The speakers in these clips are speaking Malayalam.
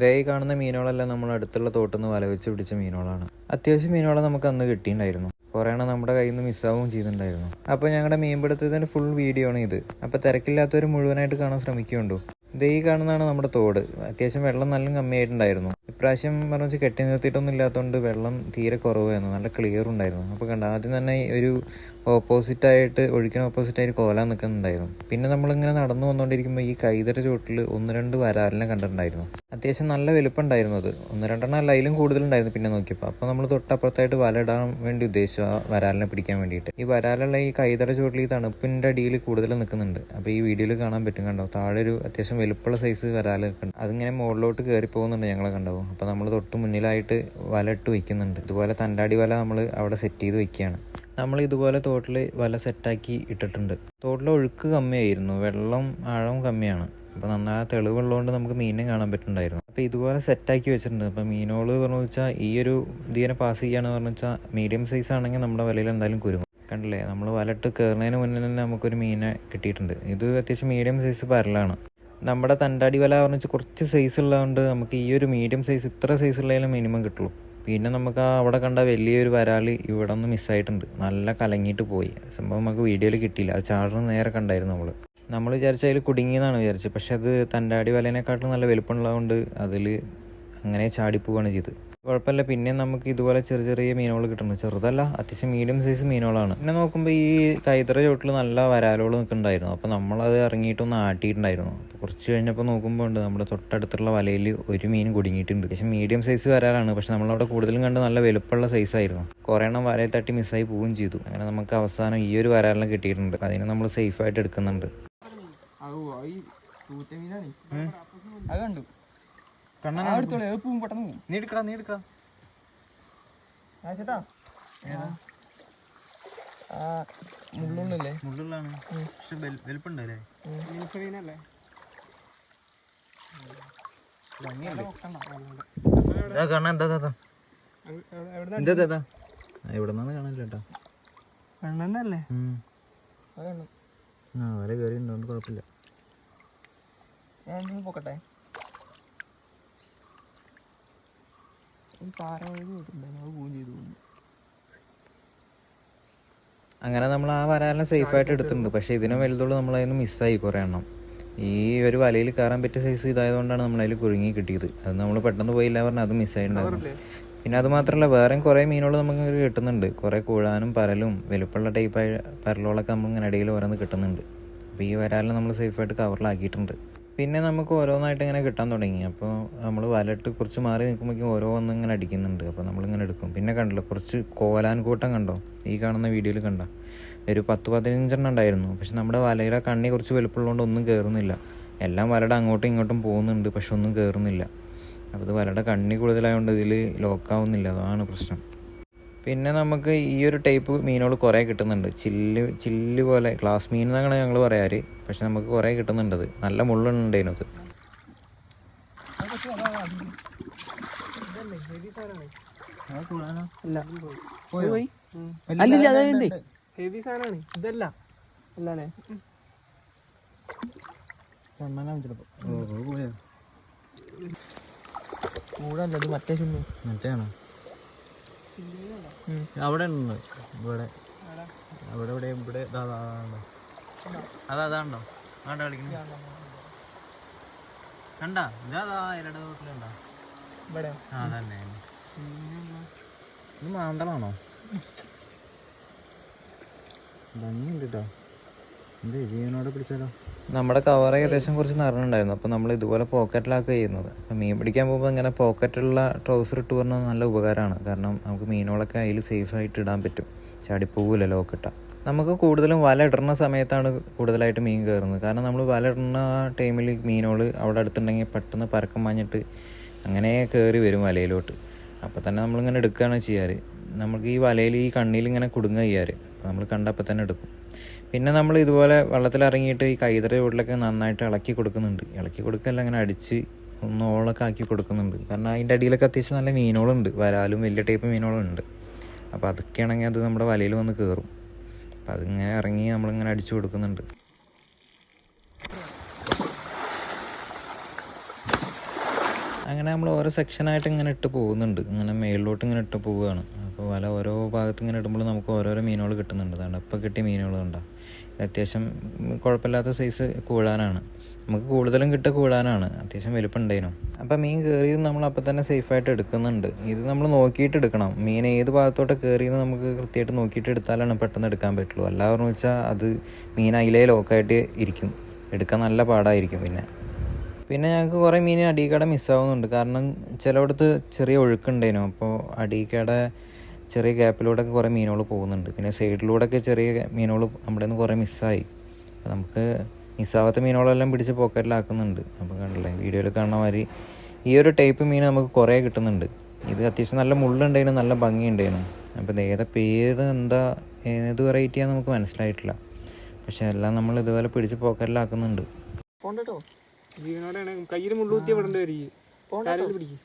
ദേ കാണുന്ന മീനുകളെല്ലാം നമ്മൾ അടുത്തുള്ള തോട്ടിൽ നിന്ന് വല വെച്ച് പിടിച്ച മീനുകളാണ്. അത്യാവശ്യം മീനുകളെ നമുക്ക് അന്ന് കിട്ടിയിട്ടുണ്ടായിരുന്നു. കുറേ നമ്മുടെ കയ്യിൽ നിന്ന് മിസ്സാവും ചെയ്തിട്ടുണ്ടായിരുന്നു. അപ്പോൾ ഞങ്ങളുടെ മീൻപിടുത്തത്തിന്റെ ഫുൾ വീഡിയോ ആണ് ഇത്. അപ്പോൾ തിരക്കില്ലാത്തവർ മുഴുവനായിട്ട് കാണാൻ ശ്രമിക്കുന്നുണ്ടോ ദേ ഈ കാണുന്നതാണ് നമ്മുടെ തോട്. അത്യാവശ്യം വെള്ളം നല്ല കമ്മിയായിട്ടുണ്ടായിരുന്നു. ഇപ്രാവശ്യം പറഞ്ഞു വെച്ചാൽ കെട്ടി നിർത്തിയിട്ടൊന്നും ഇല്ലാത്തതുകൊണ്ട് വെള്ളം തീരെ കുറവായിരുന്നു. നല്ല ക്ലിയർ ഉണ്ടായിരുന്നു. അപ്പോൾ കണ്ട ആദ്യം തന്നെ ഒരു ഓപ്പോസിറ്റായിട്ട് ഒഴുക്കിന് ഓപ്പോസിറ്റ് ആയിട്ട് കോലാൻ നിൽക്കുന്നുണ്ടായിരുന്നു. പിന്നെ നമ്മളിങ്ങനെ നടന്നു വന്നുകൊണ്ടിരിക്കുമ്പോൾ ഈ കൈതര ചുവട്ടിൽ ഒന്ന് രണ്ട് വരാലിനെ കണ്ടിട്ടുണ്ടായിരുന്നു. അത്യാവശ്യം നല്ല വലുപ്പമുണ്ടായിരുന്നു അത്. ഒന്ന് രണ്ടെണ്ണം അല്ല അതിലും കൂടുതലുണ്ടായിരുന്നു പിന്നെ നോക്കിയപ്പോൾ അപ്പോൾ നമ്മൾ തൊട്ടപ്പുറത്തായിട്ട് വല ഇടാൻ വേണ്ടി ഉദ്ദേശിച്ചു ആ വരാലിനെ പിടിക്കാൻ വേണ്ടിയിട്ട്. ഈ വരാലുള്ള ഈ കൈതട ചുവട്ടിൽ ഈ തണുപ്പിന്റെ അടിയിൽ കൂടുതൽ നിൽക്കുന്നുണ്ട് അപ്പോൾ ഈ വീഡിയോയിൽ കാണാൻ പറ്റും കണ്ടോ? താഴെ ഒരു അത്യാവശ്യം വലുപ്പമുള്ള സൈസ് വരാൽ നിൽക്കുന്നുണ്ട് അതിങ്ങനെ മുകളിലോട്ട് കയറി പോകുന്നുണ്ട് ഞങ്ങളെ കണ്ടാവും അപ്പോൾ നമ്മൾ തൊട്ട് മുന്നിലായിട്ട് വല ഇട്ട് വയ്ക്കുന്നുണ്ട് ഇതുപോലെ തണ്ടാടി വല നമ്മൾ അവിടെ സെറ്റ് ചെയ്ത് വയ്ക്കുകയാണ് നമ്മൾ ഇതുപോലെ തോട്ടിൽ വല സെറ്റാക്കി ഇട്ടിട്ടുണ്ട്. തോട്ടിലെ ഒഴുക്ക് കമ്മിയായിരുന്നു. വെള്ളം ആഴവും കമ്മിയാണ്. അപ്പോൾ നന്നായി തെളിവുള്ളതുകൊണ്ട് നമുക്ക് മീനിനെ കാണാൻ പറ്റുന്നുണ്ടായിരുന്നു. അപ്പോൾ ഇതുപോലെ സെറ്റാക്കി വെച്ചിട്ടുണ്ട്. അപ്പോൾ മീനുകൾ പറഞ്ഞു വെച്ചാൽ ഈ ഒരു ഇതിനെ പാസ് ചെയ്യുകയാണെന്ന് പറഞ്ഞു വെച്ചാൽ മീഡിയം സൈസ് ആണെങ്കിൽ നമ്മുടെ വലയിൽ എന്തായാലും കുരുങ്ങും. കണ്ടില്ലേ? നമ്മൾ വലട്ട് കയറുന്നതിന് മുന്നേ തന്നെ നമുക്കൊരു മീനെ കിട്ടിയിട്ടുണ്ട്. ഇത് അത്യാവശ്യം മീഡിയം സൈസ് പരലാണ്. നമ്മുടെ തണ്ടാടി വല പറഞ്ഞു വെച്ചാൽ കുറച്ച് സൈസ് ഉള്ളതുകൊണ്ട് നമുക്ക് ഈ ഒരു മീഡിയം സൈസ് ഇത്ര സൈസ് ഉള്ളതിലും മിനിമം കിട്ടുള്ളൂ. പിന്നെ നമുക്ക് ആ അവിടെ കണ്ട വലിയൊരു വരാൽ ഇവിടെ നിന്ന് മിസ്സായിട്ടുണ്ട് നല്ല കലങ്ങിയിട്ട് പോയി. സംഭവം നമുക്ക് വീഡിയോയിൽ കിട്ടിയില്ല. അത് ചാടുന്ന നേരെ കണ്ടായിരുന്നു നമ്മൾ നമ്മൾ വിചാരിച്ച അതിൽ കുടുങ്ങിയെന്നാണ് വിചാരിച്ചത്. പക്ഷെ അത് തണ്ടാടി വലേനെക്കാട്ടിലും നല്ല വലുപ്പമുള്ളതുകൊണ്ട് അതിൽ അങ്ങനെ ചാടിപ്പോവുകയാണ് ചെയ്ത് കുഴപ്പമില്ല. പിന്നെ നമുക്ക് ഇതുപോലെ ചെറിയ ചെറിയ മീനുകൾ കിട്ടുന്നു ചെറുതല്ല അത്യാവശ്യം മീഡിയം സൈസ് മീനുകളാണ്. പിന്നെ നോക്കുമ്പോൾ ഈ കൈതറ ചോട്ടിൽ നല്ല വരാലുകൾ നിൽക്കുന്നുണ്ടായിരുന്നു. അപ്പോൾ നമ്മളത് ഇറങ്ങിയിട്ടൊന്ന് ആട്ടിയിട്ടുണ്ടായിരുന്നു. അപ്പോൾ കുറച്ച് കഴിഞ്ഞപ്പോൾ നോക്കുമ്പോൾ ഉണ്ട് നമ്മുടെ തൊട്ടടുത്തുള്ള വലയിൽ ഒരു മീൻ കുടുങ്ങിയിട്ടുണ്ട്. പക്ഷേ മീഡിയം സൈസ് വരാലാണ്. പക്ഷെ നമ്മളവിടെ കൂടുതലും കണ്ട് നല്ല വലുപ്പമുള്ള സൈസ് ആയിരുന്നു. കുറേ എണ്ണം വരയിൽ തട്ടി മിസ്സായി പോവുകയും ചെയ്തു. അങ്ങനെ നമുക്ക് അവസാനം ഈ ഒരു വരാലിനെ കിട്ടിയിട്ടുണ്ട്. അതിനെ നമ്മൾ സേഫായിട്ട് എടുക്കുന്നുണ്ട്. അത് കണ്ടു. കണ്ണൻ അടുത്തോളെ എളുപ്പം പെട്ടെന്ന് പോകും നീ എടുക്കടാ നീ എടുക്കടാ. ചേട്ടാ. ആ മുള്ളുള്ളല്ലേ? മുള്ളിലാണ് പക്ഷെ വലുപ്പുണ്ടല്ലേ മീനല്ലേ? ഇതാ കാണാൻ എന്താ ഇതാ, ഇതാ. എന്താ ഇതാ, ഇതാ ഇവിടെ നിന്നാണ് കാണില്ല കേട്ടോ. കണ്ണന്നല്ലേ ആ വരെ കയറി ഉണ്ടോണ്ട് കുഴപ്പമില്ല ഞാൻ എന്തെങ്കിലും പോക്കട്ടെ ഈ പാറ വഴി പോയിട്ടുണ്ടായിരുന്നു അത് പോവുകയും ചെയ്തു തോന്നുന്നു അങ്ങനെ നമ്മൾ ആ വരാലിനെ സേഫായിട്ട് എടുത്തിട്ടുണ്ട്. പക്ഷേ ഇതിനും വലുതുള്ളൂ നമ്മളതിന് മിസ്സായി കുറേ എണ്ണം. ഈ ഒരു വലയിൽ കയറാൻ പറ്റിയ സൈസ് ഇതായതുകൊണ്ടാണ് നമ്മളതിൽ കുഴുങ്ങി കിട്ടിയത്. അത് നമ്മൾ പെട്ടെന്ന് പോയില്ല പറഞ്ഞാൽ അത് മിസ്സായിട്ടുണ്ടായിരുന്നു പിന്നെ അത് മാത്രമല്ല വേറെയും കുറേ മീനുകൾ നമുക്ക് കിട്ടുന്നുണ്ട്. കുറേ കൂഴാനും പരലും വലുപ്പമുള്ള ടൈപ്പായ പരലുകളൊക്കെ നമ്മൾ ഇങ്ങനെ ഇടയിൽ ഓരോന്ന് കിട്ടുന്നുണ്ട്. അപ്പോൾ ഈ വരാലിനെ നമ്മൾ സേഫായിട്ട് കവറിലാക്കിയിട്ടുണ്ട് പിന്നെ നമുക്ക് ഓരോന്നായിട്ട് ഇങ്ങനെ കിട്ടാൻ തുടങ്ങി. അപ്പോൾ നമ്മൾ വലട്ട് കുറച്ച് മാറി നിൽക്കുമ്പോഴേക്കും ഓരോന്നും ഇങ്ങനെ അടിക്കുന്നുണ്ട്. അപ്പോൾ നമ്മളിങ്ങനെ എടുക്കും. പിന്നെ കണ്ടല്ലോ കുറച്ച് കോലാൻകൂട്ടം കണ്ടോ? ഈ കാണുന്ന വീഡിയോയിൽ കണ്ടോ. ഒരു പത്ത് പതിനഞ്ചെണ്ണം ഉണ്ടായിരുന്നു. പക്ഷെ നമ്മുടെ വലയുടെ കണ്ണി കുറച്ച് വലുപ്പമുള്ളതുകൊണ്ട് ഒന്നും കയറുന്നില്ല എല്ലാം വലയുടെ അങ്ങോട്ടും ഇങ്ങോട്ടും പോകുന്നുണ്ട് പക്ഷെ ഒന്നും കയറുന്നില്ല അപ്പോൾ ഇത് വലയുടെ കണ്ണി കൂടുതലായതുകൊണ്ട് ഇതിൽ ലോക്കാവുന്നില്ല അതാണ് പ്രശ്നം. പിന്നെ നമുക്ക് ഈ ഒരു ടൈപ്പ് മീനുകൾ കുറേ കിട്ടുന്നുണ്ട്. ചില്ല് ചില്ല് പോലെ ഗ്ലാസ് മീൻ എന്നാണ് ഞങ്ങൾ പറയാറ്. പക്ഷെ നമുക്ക് കുറേ കിട്ടുന്നുണ്ട് അത്. നല്ല മുള്ളുണ്ട് അതിനകത്ത്. ഇത് മറ്റേ ആണോ മറ്റേയാണോ? അവിടെ ഉണ്ട് ഇവിടെ. അവിടെ ഇവിടെ ഇവിടെ അതാണ്ടോ ആണ്ടാ കളിക്കുന്നു കണ്ടാ? ഇതാ ഇരടെ വീട്ടിലുണ്ടോ ഇവിടെ. ആ തന്നെ ഇത് മാന്തളാണോ? ഭംഗിയുണ്ട് കേട്ടോ എന്തേ ജീവനോടെ പിടിച്ചാലോ? നമ്മുടെ കവർ ഏകദേശം കുറച്ച് നിറഞ്ഞിട്ടുണ്ടായിരുന്നു. അപ്പോൾ നമ്മൾ ഇതുപോലെ പോക്കറ്റിലാക്കുക ചെയ്യുന്നത്. അപ്പോൾ മീൻ പിടിക്കാൻ പോകുമ്പോൾ ഇങ്ങനെ പോക്കറ്റുള്ള ട്രൗസർ ഇട്ട് പറഞ്ഞാൽ നല്ല ഉപകാരമാണ്. കാരണം നമുക്ക് മീനുകളൊക്കെ അതിൽ സേഫായിട്ട് ഇടാൻ പറ്റും. ചാടിപ്പോവില്ല ലോക്കിട്ട നമുക്ക് കൂടുതലും വല ഇടുന്ന സമയത്താണ് കൂടുതലായിട്ട് മീൻ കയറുന്നത് കാരണം നമ്മൾ വല ഇടുന്ന ടൈമിൽ മീനുകൾ അവിടെ അടുത്തുണ്ടെങ്കിൽ പെട്ടെന്ന് പരക്കം മാഞ്ഞിട്ട് അങ്ങനെ കയറി വരും വലയിലോട്ട്. അപ്പോൾ തന്നെ നമ്മളിങ്ങനെ എടുക്കുകയാണ് ചെയ്യാറ്. നമുക്ക് ഈ വലയിൽ ഈ കണ്ണിൽ ഇങ്ങനെ കുടുങ്ങുക ചെയ്യാറ്. അപ്പോൾ നമ്മൾ കണ്ടപ്പോൾ തന്നെ എടുക്കും. പിന്നെ നമ്മൾ ഇതുപോലെ വെള്ളത്തിൽ ഇറങ്ങിയിട്ട് ഈ കൈതറി വീട്ടിലൊക്കെ നന്നായിട്ട് ഇളക്കി കൊടുക്കുന്നുണ്ട്. ഇളക്കി കൊടുക്കല്ല അങ്ങനെ അടിച്ച് ഒന്ന് ഓളൊക്കെ ആക്കി കൊടുക്കുന്നുണ്ട്. കാരണം അതിന്റെ അടിയിലൊക്കെ അത്യാവശ്യം നല്ല മീനുകളുണ്ട്. വരാലും വലിയ ടൈപ്പ് മീനുകളുണ്ട്. അപ്പോൾ അതൊക്കെയാണെങ്കിൽ അത് നമ്മുടെ വലയിൽ വന്ന് കയറും. അപ്പോൾ അതിങ്ങനെ ഇറങ്ങി നമ്മളിങ്ങനെ അടിച്ചു കൊടുക്കുന്നുണ്ട്. അങ്ങനെ നമ്മൾ ഓരോ സെക്ഷനായിട്ട് ഇങ്ങനെ ഇട്ട് പോകുന്നുണ്ട്. ഇങ്ങനെ മേളിലോട്ട് ഇങ്ങനെ ഇട്ട് പോവുകയാണ്. അപ്പോൾ വല ഓരോ ഭാഗത്ത് ഇങ്ങനെ ഇടുമ്പോൾ നമുക്ക് ഓരോരോ മീനുകൾ കിട്ടുന്നുണ്ട്. അതാണ് ഇപ്പോൾ കിട്ടിയ മീനുകൾ ഉണ്ടാവും അത്യാവശ്യം കുഴപ്പമില്ലാത്ത സൈസ് കൂടാനാണ്. നമുക്ക് കൂടുതലും കിട്ടുക കൂടാനാണ്. അത്യാവശ്യം വലിപ്പുണ്ടായിരുന്നു അപ്പം മീൻ കയറിയത് നമ്മൾ അപ്പം തന്നെ സേഫായിട്ട് എടുക്കുന്നുണ്ട്. ഇത് നമ്മൾ നോക്കിയിട്ട് എടുക്കണം. മീൻ ഏത് ഭാഗത്തോട്ട് കയറിയെന്ന് നമുക്ക് കൃത്യമായിട്ട് നോക്കിയിട്ട് എടുത്താലാണ് പെട്ടെന്ന് എടുക്കാൻ പറ്റുള്ളൂ. അല്ലാതെ വെച്ചാൽ അത് മീൻ അതിലേ ലോക്കായിട്ട് ഇരിക്കും. എടുക്കാൻ നല്ല പാടായിരിക്കും പിന്നെ. പിന്നെ ഞങ്ങൾക്ക് കുറേ മീൻ അടീക്കട മിസ്സാവുന്നുണ്ട്. കാരണം ചിലയിടത്ത് ചെറിയ ഒഴുക്കുണ്ടേനു അപ്പോൾ അടീക്കട ചെറിയ ഗ്യാപ്പിലൂടെയൊക്കെ കുറേ മീനുകൾ പോകുന്നുണ്ട്. പിന്നെ സൈഡിലൂടെയൊക്കെ ചെറിയ മീനുകൾ നമ്മുടെ നിന്ന് കുറേ മിസ്സായി. അപ്പോൾ നമുക്ക് മിസ്സാവാത്ത മീനുകളെല്ലാം പിടിച്ച് പോക്കറ്റിലാക്കുന്നുണ്ട്. അപ്പോൾ കണ്ടില്ലേ വീഡിയോയിൽ കാണുന്ന മാതിരി ഈ ഒരു ടൈപ്പ് മീൻ നമുക്ക് കുറേ കിട്ടുന്നുണ്ട്. ഇത് അത്യാവശ്യം നല്ല മുള്ളുണ്ടായിരുന്നു നല്ല ഭംഗിയുണ്ടായിരുന്നു അപ്പോൾ ഏതാ പേര് എന്താ ഏത് വെറൈറ്റിയാന്ന് നമുക്ക് മനസ്സിലായിട്ടില്ല. പക്ഷേ എല്ലാം നമ്മൾ ഇതുപോലെ പിടിച്ച് പോക്കറ്റിലാക്കുന്നുണ്ട്. പോണ്ടോ ജീവനോടെയാണ് കയ്യിൽ മുള്ളൂത്തിയ വിടേണ്ടി വരികയും കാലിൽ പിടിക്കും.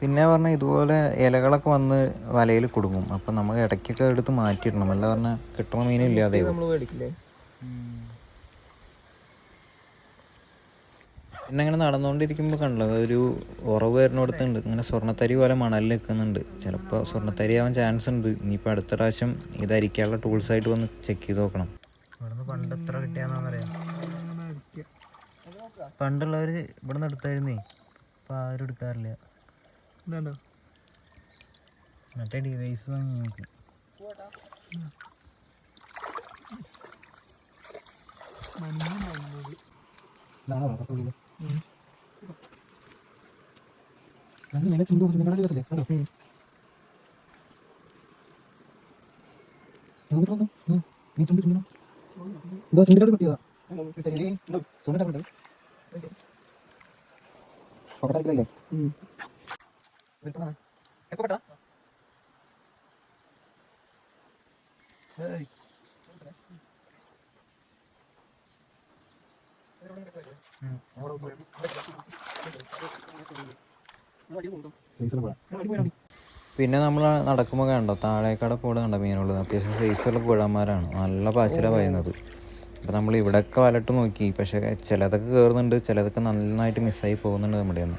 പിന്നെ പറഞ്ഞാൽ ഇതുപോലെ ഇലകളൊക്കെ വന്ന് വലയിൽ കുടുങ്ങും. അപ്പം നമുക്ക് ഇടയ്ക്കൊക്കെ എടുത്ത് മാറ്റിയിടണം. അല്ല പറഞ്ഞാൽ കിട്ടണ മീനും ഇല്ലാതെ നമ്മൾ മേടിക്കില്ലേ? പിന്നെ അങ്ങനെ നടന്നുകൊണ്ടിരിക്കുമ്പോൾ കണ്ടല്ലോ ഒരു ഉറവ് വരുന്നിടത്തുണ്ട്. ഇങ്ങനെ സ്വർണത്തരി പോലെ മണലിൽ നിൽക്കുന്നുണ്ട്. ചിലപ്പോൾ സ്വർണത്തരി ആവാൻ ചാൻസ് ഉണ്ട്. ഇനിയിപ്പോൾ അടുത്ത പ്രാവശ്യം ഇത് അരിക്കാനുള്ള ടൂൾസ് ആയിട്ട് വന്ന് ചെക്ക് ചെയ്ത് നോക്കണം. പണ്ട് എത്ര കിട്ടിയാന്നറിയാം പണ്ടുള്ളവർ ഇവിടുന്ന് എടുത്തായിരുന്നേ. അപ്പോൾ ആരും എടുക്കാറില്ല. മറ്റേ ഡിവൈസ് വാങ്ങി നോക്കി. നില ചുണ്ടു നിങ്ങളുടെ ദിവസമല്ലേ കേട്ടോ നീ ചുണ്ട് ചുണ്ടോ ഇതോ ചുണ്ടിലോട്ട് കിട്ടിയതാ ചുണ്ടിട്ടുണ്ട് പോക്കറ്റടിക്കില്ലേ എപ്പോ പെട്ടാ? Hey. പിന്നെ നമ്മൾ നടക്കുമ്പോൾ കണ്ടോ? താഴേക്കട പോട് കണ്ടോ മീനുള്ളത് അത്യാവശ്യം സൈസുള്ള പുഴമാരാണ്. നല്ല പാച്ചില പറയുന്നത് അപ്പോൾ നമ്മൾ ഇവിടെയൊക്കെ വലട്ട് നോക്കി. പക്ഷേ ചിലതൊക്കെ കയറുന്നുണ്ട് ചിലതൊക്കെ നന്നായിട്ട് മിസ്സായി പോകുന്നുണ്ട് നമ്മുടെ ഒന്ന്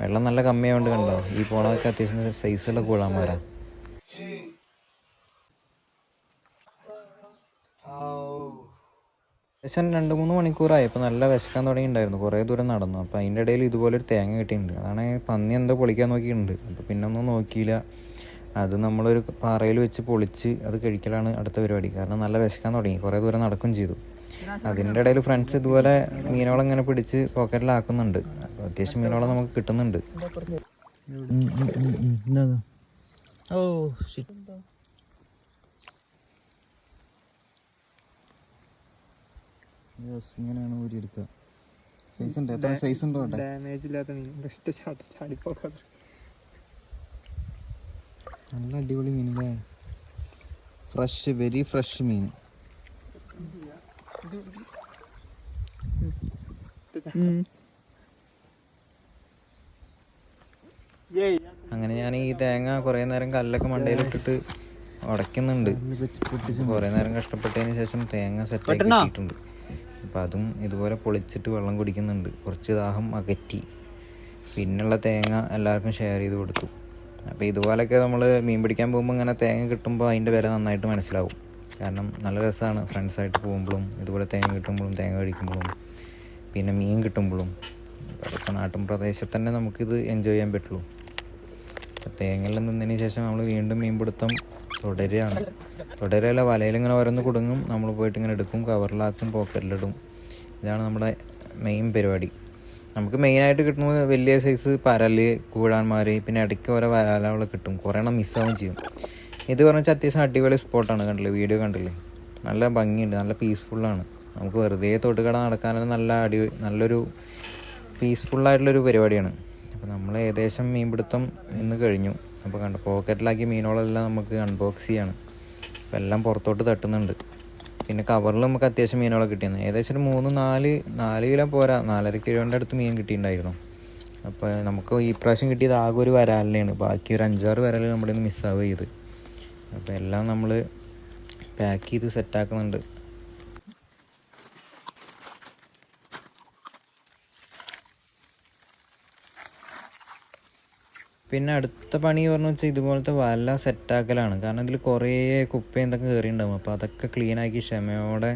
വെള്ളം നല്ല കമ്മിയായതുകൊണ്ട് കണ്ടോ? ഈ പോണതൊക്കെ അത്യാവശ്യം സൈസുള്ള കുഴന്മാരാണ് ഏകദേശം രണ്ട് മൂന്ന് മണിക്കൂറായി. അപ്പോൾ നല്ല വിശക്കാൻ തുടങ്ങിയിട്ടുണ്ടായിരുന്നു. കുറേ ദൂരം നടന്നു. അപ്പോൾ അതിന്റെ ഇടയിൽ ഇതുപോലെ ഒരു തേങ്ങ കിട്ടിയിട്ടുണ്ട്. അതാണ് പന്നി എന്തോ പൊളിക്കാൻ നോക്കിയിട്ടുണ്ട്. അപ്പോൾ പിന്നെ ഒന്നും നോക്കിയില്ല. അത് നമ്മളൊരു പാറയിൽ വെച്ച് പൊളിച്ച് അത് കഴിക്കലാണ് അടുത്ത പരിപാടി. കാരണം നല്ല വിശക്കാൻ തുടങ്ങി. കുറേ ദൂരം നടക്കും ചെയ്തു. അതിന്റെ ഇടയിൽ ഫ്രണ്ട്സ് ഇതുപോലെ മീനുകളങ്ങനെ പിടിച്ച് പോക്കറ്റിലാക്കുന്നുണ്ട്. അപ്പോൾ അത്യാവശ്യം മീനുകളെ നമുക്ക് കിട്ടുന്നുണ്ട്. ഓ ശരി യെസ് ഇങ്ങനെയാണ് ഊരി എടുക്കുക. സൈസ് ഉണ്ട്. എത്ര സൈസ് ഉണ്ടോ ഡാമേജ് ഇല്ലാത്ത മീൻ. ബെസ്റ്റ് ചാട്ട ചാടിപ്പോക്കാത്ത നല്ല അടിപൊളി മീനല്ലേ? ഫ്രഷ് വെരി ഫ്രഷ് മീൻ. അങ്ങനെ ഞാൻ ഈ തേങ്ങ കുറേ നേരം കല്ലൊക്കെ മണ്ടയിലിട്ടിട്ട് ഉടയ്ക്കുന്നുണ്ട്. കുറേ നേരം കഷ്ടപ്പെട്ടതിന് ശേഷം തേങ്ങ സെറ്റ് കിട്ടിയിട്ടുണ്ട് അപ്പം അതും ഇതുപോലെ പൊളിച്ചിട്ട് വെള്ളം കുടിക്കുന്നുണ്ട്. കുറച്ച് ദാഹം അകറ്റി. പിന്നുള്ള തേങ്ങ എല്ലാവർക്കും ഷെയർ ചെയ്ത് കൊടുത്തു. അപ്പോൾ ഇതുപോലെയൊക്കെ നമ്മൾ മീൻ പിടിക്കാൻ പോകുമ്പോൾ ഇങ്ങനെ തേങ്ങ കിട്ടുമ്പോൾ അതിന്റെ വില നന്നായിട്ട് മനസ്സിലാവും. കാരണം നല്ല രസമാണ് ഫ്രണ്ട്സായിട്ട് പോകുമ്പോഴും ഇതുപോലെ തേങ്ങ കിട്ടുമ്പോഴും തേങ്ങ കഴിക്കുമ്പോഴും പിന്നെ മീൻ കിട്ടുമ്പോഴും. ഇപ്പോൾ നാട്ടിൻ പ്രദേശത്ത് തന്നെ നമുക്കിത് എൻജോയ് ചെയ്യാൻ പറ്റുള്ളൂ. തേങ്ങയിൽ നിന്നതിന് ശേഷം നമ്മൾ വീണ്ടും മീൻ മീൻപിടുത്തം തുടരുകയാണ്. തുടരല്ല വലയിലിങ്ങനെ ഓരോന്ന് കുടുങ്ങും. നമ്മൾ പോയിട്ട് ഇങ്ങനെ എടുക്കും കവറിലാക്കും പോക്കറ്റിലിടും. ഇതാണ് നമ്മുടെ മെയിൻ പരിപാടി. നമുക്ക് മെയിനായിട്ട് കിട്ടുന്നത് വലിയ സൈസ് പരൽ കൂഴാന്മാർ പിന്നെ ഇടയ്ക്ക് ഓരോ വരാലകൾ കിട്ടും. കുറേ എണ്ണം മിസ്സാവും ചെയ്യും. ഇത് പറഞ്ഞാൽ അത്യാവശ്യം അടിപൊളി സ്പോട്ടാണ് കണ്ടില്ലേ? വീഡിയോ കണ്ടില്ലേ? നല്ല ഭംഗിയുണ്ട് നല്ല പീസ്ഫുള്ളാണ് നമുക്ക് വെറുതെ തൊട്ടുകട നടക്കാനുള്ള നല്ല അടി നല്ലൊരു പീസ്ഫുള്ളായിട്ടുള്ളൊരു പരിപാടിയാണ്. അപ്പോൾ നമ്മൾ ഏകദേശം മീൻപിടുത്തം ഇന്ന് കഴിഞ്ഞു. അപ്പോൾ കണ്ട പോക്കറ്റിലാക്കിയ മീനുകളെല്ലാം നമുക്ക് അൺബോക്സ് ചെയ്യാണ്. അപ്പോൾ എല്ലാം പുറത്തോട്ട് തട്ടുന്നുണ്ട്. പിന്നെ കവറിൽ നമുക്ക് അത്യാവശ്യം മീനുകളൊക്കെ കിട്ടിയിരുന്നു. ഏകദേശം ഒരു മൂന്ന് നാല് നാല് കിലോ പോരാ നാലര കിലോന്റെ അടുത്ത് മീൻ കിട്ടിയിട്ടുണ്ടായിരുന്നു. അപ്പോൾ നമുക്ക് ഈ പ്രാവശ്യം കിട്ടിയത് ആകെ ഒരു വരാലിനെയാണ്. ബാക്കി ഒരു അഞ്ചാറ് വരാൽ നമ്മുടെ നിന്ന് മിസ്സാവുക ചെയ്ത് അപ്പോൾ എല്ലാം നമ്മൾ പാക്ക് ചെയ്ത് സെറ്റാക്കുന്നുണ്ട് പിന്നെ അടുത്ത പണി പറഞ്ഞു വെച്ചാൽ ഇതുപോലത്തെ വല സെറ്റാക്കലാണ് കാരണം ഇതിൽ കുറേ കുപ്പ എന്തൊക്കെ കയറിയിട്ടുണ്ടാകും അപ്പോൾ അതൊക്കെ ക്ലീനാക്കി ക്ഷമയോടെ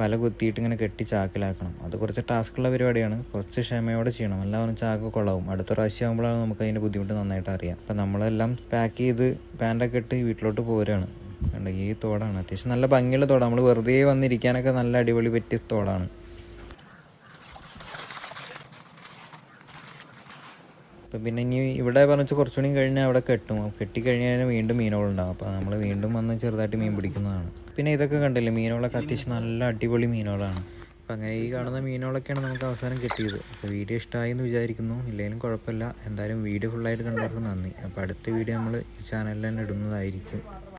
വല കുത്തിയിട്ട് ഇങ്ങനെ കെട്ടി ചാക്കിലാക്കണം. അത് കുറച്ച് ടാസ്ക്കുള്ള പരിപാടിയാണ്. കുറച്ച് ക്ഷമയോടെ ചെയ്യണം. എല്ലാം ചാക്ക് കൊള്ളാവും അടുത്ത പ്രാവശ്യം ആകുമ്പോഴാണ് നമുക്ക് അതിന്റെ ബുദ്ധിമുട്ട് നന്നായിട്ട് അറിയാം. അപ്പോൾ നമ്മളെല്ലാം പാക്ക് ചെയ്ത് പാന്റൊക്കെ ഇട്ട് വീട്ടിലോട്ട് പോരാണ്. കണ്ട? ഈ തോടാണ്. അത്യാവശ്യം നല്ല ഭംഗിയുള്ള തോടാണ് നമ്മൾ വെറുതെ വന്നിരിക്കാനൊക്കെ നല്ല അടിപൊളി പറ്റിയ തോടാണ്. അപ്പം പിന്നെ ഇനി ഇവിടെ പറഞ്ഞാൽ കുറച്ചുകൂടി കഴിഞ്ഞാൽ അവിടെ കെട്ടും. കെട്ടി കഴിഞ്ഞാൽ വീണ്ടും മീനുകളുണ്ടാകും അപ്പോൾ നമ്മൾ വീണ്ടും വന്ന് ചെറുതായിട്ട് മീൻ പിടിക്കുന്നതാണ്. പിന്നെ ഇതൊക്കെ കണ്ടില്ലേ മീനുകളൊക്കെ അത്യാവശ്യം നല്ല അടിപൊളി മീനുകളാണ് അപ്പം അങ്ങനെ ഈ കാണുന്ന മീനുകളൊക്കെയാണ് നമുക്ക് അവസാനം കിട്ടിയത്. അപ്പോൾ വീഡിയോ ഇഷ്ടമായി എന്ന് വിചാരിക്കുന്നു. ഇല്ലെങ്കിലും കുഴപ്പമില്ല. എന്തായാലും വീഡിയോ ഫുള്ളായിട്ട് കണ്ടവർക്ക് നന്ദി. അപ്പോൾ അടുത്ത വീഡിയോ നമ്മൾ ഈ ചാനലിൽ തന്നെ ഇടുന്നതായിരിക്കും.